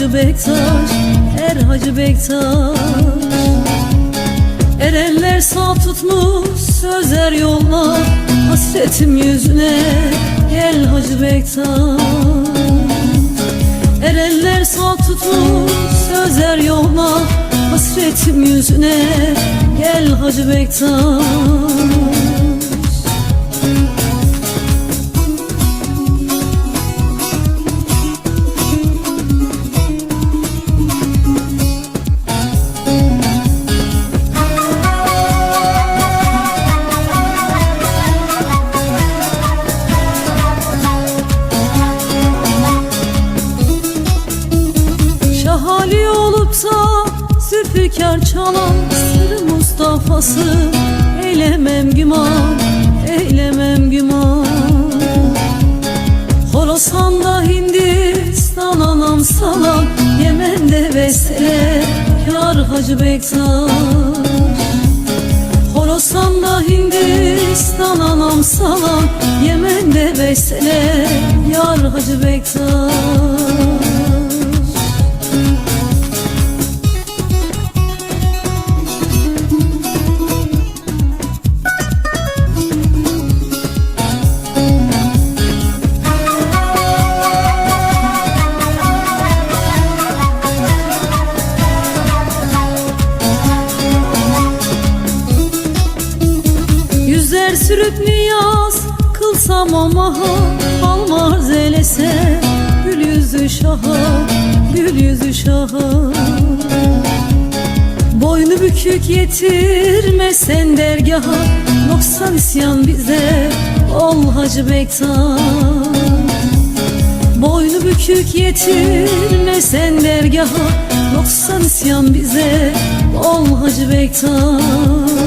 Hacı Bektaş Er Hacı Bektaş. Erenler sağ tutmuş sözler yolla Hasretim yüzüne gel Hacı Bektaş. Erenler sağ tutmuş sözler yolla Hasretim yüzüne gel Hacı Bektaş zülfikar çalan Sır Mustafa'sı eylemem güman Eylemem güman. Horasan'da Hindistan anam salam Yemen'de vesile yar Hacı Bektaş. Horasan'da Hindistan anam salam Yemen'de vesile yar Hacı Bektaş Yüzler sürüp niyaz kılsam amaha Almaz elese. Gül yüzü şaha Gül yüzü şaha Boynu bükük yetirme sen dergaha Noksan isyan bize ol Hacı Bektaş Boynu bükük yetirme sen dergaha Noksan isyan bize ol Hacı Bektaş